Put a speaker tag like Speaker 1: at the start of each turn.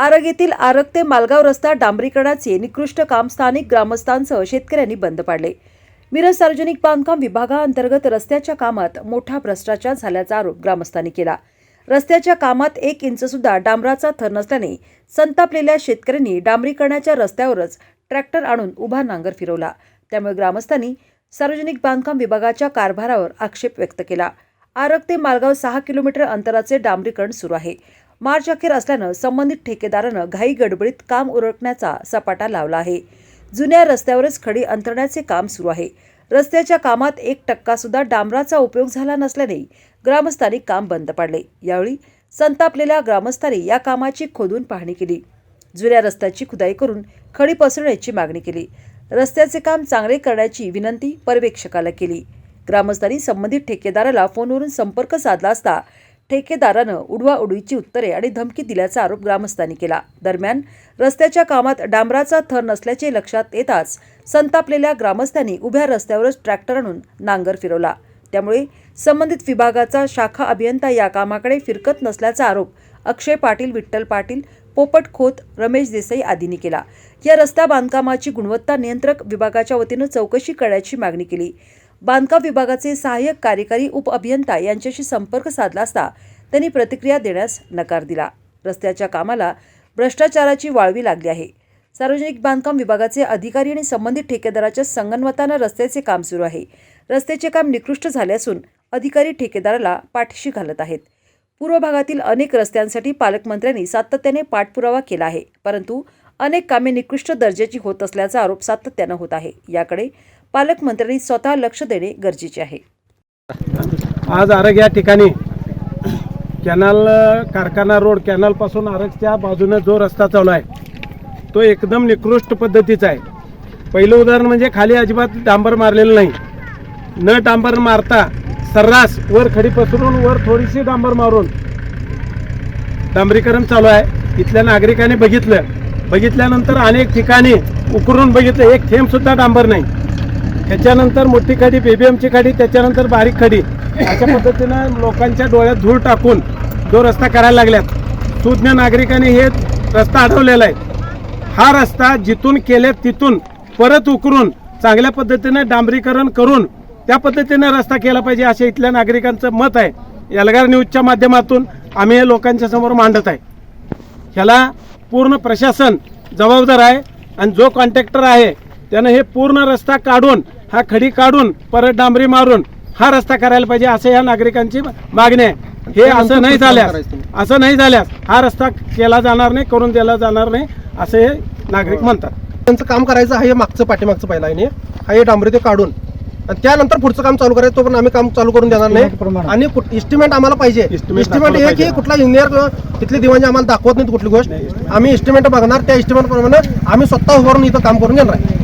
Speaker 1: आरग येथील आरग ते मालगाव रस्ता डांबरीकरणाचे निकृष्ट काम स्थानिक ग्रामस्थांसह शेतकऱ्यांनी बंद पाडले. मिरज सार्वजनिक बांधकाम विभागाअंतर्गत रस्त्याच्या कामात मोठा भ्रष्टाचार झाल्याचा आरोप ग्रामस्थांनी केला. रस्त्याच्या कामात एक इंच सुद्धा डांबराचा थर नसल्याने संतापलेल्या शेतकऱ्यांनी डांबरीकरणाच्या रस्त्यावरच ट्रॅक्टर आणून उभा नांगर फिरवला. त्यामुळे ग्रामस्थांनी सार्वजनिक बांधकाम विभागाच्या कारभारावर आक्षेप व्यक्त केला. आरग ते मालगाव सहा किलोमीटर अंतराचे डांबरीकरण सुरू आहे. मार्च अखेर असल्यानं संबंधित ठेकेदारानं घाई गडबडीत काम उरकण्याचा सपाटा लावला आहे. जुन्या रस्त्यावरच खडी अंतरण्याचे काम सुरू आहे. रस्त्याच्या कामात एक टक्का सुद्धा डांबराचा उपयोग झाला नसल्याने ग्रामस्थांनी काम बंद पाडले. यावेळी संतापलेल्या ग्रामस्थांनी या कामाची खोदून पाहणी केली. जुन्या रस्त्याची खुदाई करून खडी पसरण्याची मागणी केली. रस्त्याचे काम चांगले करण्याची विनंती पर्यवेक्षकाला केली. ग्रामस्थांनी संबंधित ठेकेदाराला फोनवरून संपर्क साधला असता ठेकेदारानं उडवाउडवीची उत्तरे आणि धमकी दिल्याचा आरोप ग्रामस्थांनी केला. दरम्यान रस्त्याच्या कामात डांबराचा थर नसल्याचे लक्षात येताच संतापलेल्या ग्रामस्थांनी उभ्या रस्त्यावरच ट्रॅक्टर आणून नांगर फिरवला. त्यामुळे संबंधित विभागाचा शाखा अभियंता या कामाकडे फिरकत नसल्याचा आरोप अक्षय पाटील विठ्ठल पाटील पोपट खोत रमेश देसाई आदींनी केला. या रस्ता बांधकामाची गुणवत्ता नियंत्रक विभागाच्या वतीनं चौकशी करण्याची मागणी केली. बांधकाम विभागाचे सहाय्यक कार्यकारी उप अभियंता यांच्याशी संपर्क साधला असता त्यांनी प्रतिक्रिया देण्यास नकार दिला. रस्त्याच्या कामाला भ्रष्टाचाराची वाळवी लागली आहे. सार्वजनिक बांधकाम विभागाचे अधिकारी आणि संबंधित ठेकेदाराच्या संगनमतानं रस्त्याचे काम सुरू आहे. रस्त्याचे काम निकृष्ट झाले असून अधिकारी ठेकेदाराला पाठीशी घालत आहेत. पूर्व भागातील अनेक रस्त्यांसाठी पालकमंत्र्यांनी सातत्याने पाठपुरावा केला आहे. परंतु अनेक कामे निकृष्ट दर्जाची होत असल्याचा आरोप सातत्यानं होत आहे. याकडे पालकमंत्र्यांनी स्वतः लक्ष देणे गरजेचे आहे.
Speaker 2: आज आरग या ठिकाणी कॅनल कारखाना रोड कॅनलपासून आरगच्या बाजूने जो रस्ता चालू आहे तो एकदम निकृष्ट पद्धतीचा आहे. पहिलं उदाहरण म्हणजे खाली अजिबात डांबर मारलेलं नाही. न डांबर मारता सर्रास वर खडी पसरून वर थोडीशी डांबर मारून डांबरीकरण चालू आहे. इथल्या नागरिकांनी बघितलं. बघितल्यानंतर अनेक ठिकाणी उकरून बघितलं. एक थेंबसुद्धा डांबर नाही. त्याच्यानंतर मोठी खडी बेबीएमची खडी त्याच्यानंतर बारीक खडी. अशा पद्धतीनं लोकांच्या डोळ्यात धूळ टाकून जो रस्ता करायला लागल्यात सुज्ञ नागरिकांनी हे रस्ता अडवलेला आहे. हा रस्ता जिथून केले तिथून परत उकरून चांगल्या पद्धतीने डांबरीकरण करून त्या पद्धतीने रस्ता केला पाहिजे असे इथल्या नागरिकांचं मत आहे. एल्गार न्यूजच्या माध्यमातून आम्ही हे लोकांच्या समोर मांडत आहे. ह्याला पूर्ण प्रशासन जबाबदार आहे आणि जो कॉन्ट्रॅक्टर आहे त्यानं हे पूर्ण रस्ता काढून हा खडी काढून परत डांबरी मारून हा रस्ता करायला पाहिजे असं या नागरिकांची मागणी आहे. हे असं नाही झाल्यास असं नाही झाल्यास हा रस्ता केला जाणार नाही करून दिला जाणार नाही असे हे नागरिक म्हणतात.
Speaker 3: त्यांचं काम करायचं आहे हे मागचं पाठीमागचं पहिला आहे हा हे डांबरी ते काढून. आणि त्यानंतर पुढचं काम चालू करायचं तो पण आम्ही काम चालू करून देणार नाही. आणि इस्टिमेट आम्हाला पाहिजे. इस्टिमेट हे की. कुठला इंजिनियर तिथले दिवाणी आम्हाला दाखवत नाहीत कुठली गोष्ट. आम्ही इस्टिमेट बघणार त्या इस्टिमेट प्रमाणे आम्ही स्वतः उभारून इथं काम करून घेणार आहे.